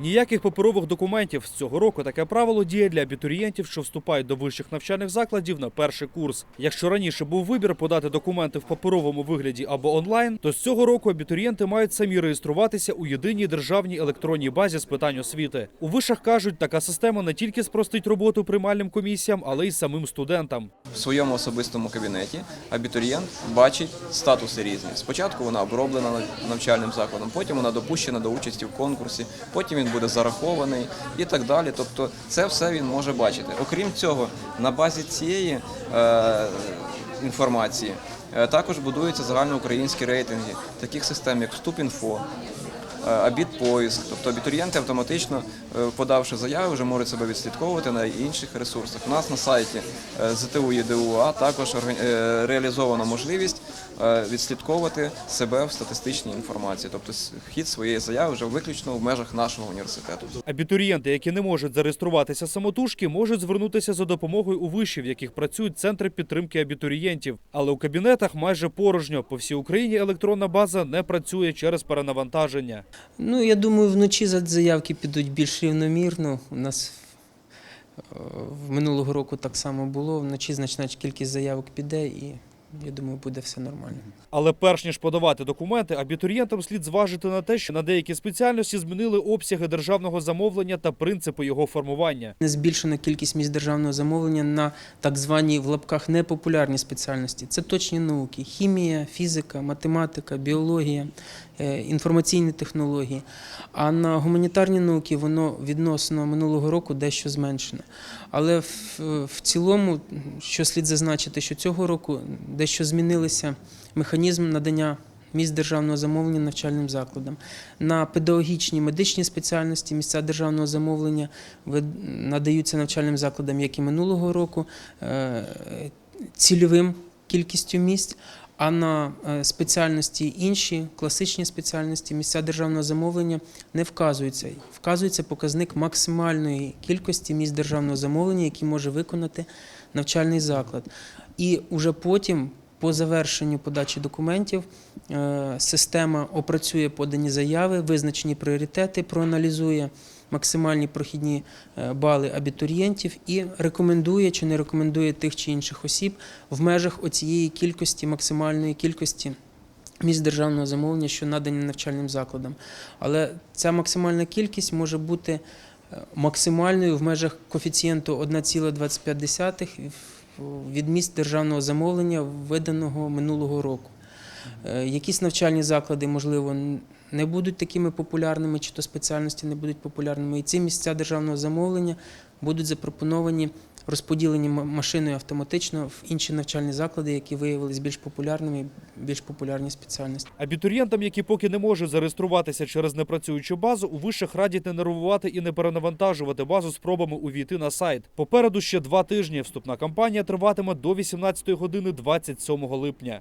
Ніяких паперових документів з цього року таке правило діє для абітурієнтів, що вступають до вищих навчальних закладів на перший курс. Якщо раніше був вибір подати документи в паперовому вигляді або онлайн, то з цього року абітурієнти мають самі реєструватися у єдиній державній електронній базі з питань освіти. У вишах кажуть, така система не тільки спростить роботу приймальним комісіям, але й самим студентам. В своєму особистому кабінеті абітурієнт бачить статуси різні. Спочатку вона оброблена нав- навчальним закладом, потім вона допущена до участі в конкурсі, потім він буде зарахований і так далі. Тобто це все він може бачити. Окрім цього, на базі цієї е, інформації е, також будуються загальноукраїнські рейтинги таких систем, як Вступінфо. Е, Абітпоїзк, тобто абітурієнти автоматично, е, подавши заяву, вже можуть себе відслідковувати на інших ресурсах. У нас на сайті е, ЗТУ ЄДУА також реалізована можливість відслідковувати себе в статистичній інформації, тобто хід своєї заяви вже виключно в межах нашого університету. Абітурієнти, які не можуть зареєструватися самотужки, можуть звернутися за допомогою у вишів, в яких працюють центри підтримки абітурієнтів. Але у кабінетах майже порожньо. По всій Україні електронна база не працює через перенавантаження. Ну, я думаю, вночі заявки підуть більш рівномірно. У нас е, в минулого року так само було. Вночі значна кількість заявок піде і я думаю, буде все нормально. Але перш ніж подавати документи, абітурієнтам слід зважити на те, що на деякі спеціальності змінили обсяги державного замовлення та принципи його формування. Не збільшена кількість місць державного замовлення на так звані в лапках непопулярні спеціальності. Це точні науки: хімія, фізика, математика, біологія, е, інформаційні технології. А на гуманітарні науки воно відносно минулого року дещо зменшене. Але в, в цілому, що слід зазначити, що цього року дещо змінилися механізм надання місць державного замовлення навчальним закладам. На педагогічні медичні спеціальності місця державного замовлення надаються навчальним закладам, як і минулого року, е, цільовим кількістю місць. А на е, спеціальності інші, класичні спеціальності, місця державного замовлення не вказуються. Вказується показник максимальної кількості місць державного замовлення, які може виконати навчальний заклад. І вже потім, по завершенню подачі документів, е, система опрацює подані заяви, визначені пріоритети, проаналізує максимальні прохідні е, бали абітурієнтів і рекомендує чи не рекомендує тих чи інших осіб в межах оцієї кількості, максимальної кількості місць державного замовлення, що надані навчальним закладам. Але ця максимальна кількість може бути е, максимальною в межах коефіцієнту 1,25 від місць державного замовлення, виданого минулого року. Е, Якісь навчальні заклади, можливо, не будуть такими популярними, чи то спеціальності не будуть популярними. І ці місця державного замовлення будуть запропоновані розподілені машиною автоматично в інші навчальні заклади, які виявилися більш популярними, більш популярні спеціальності. Абітурієнтам, які поки не можуть зареєструватися через непрацюючу базу, у вишах радять не нервувати і не перенавантажувати базу спробами увійти на сайт. Попереду ще два тижні. Вступна кампанія триватиме до 18 години 27 липня.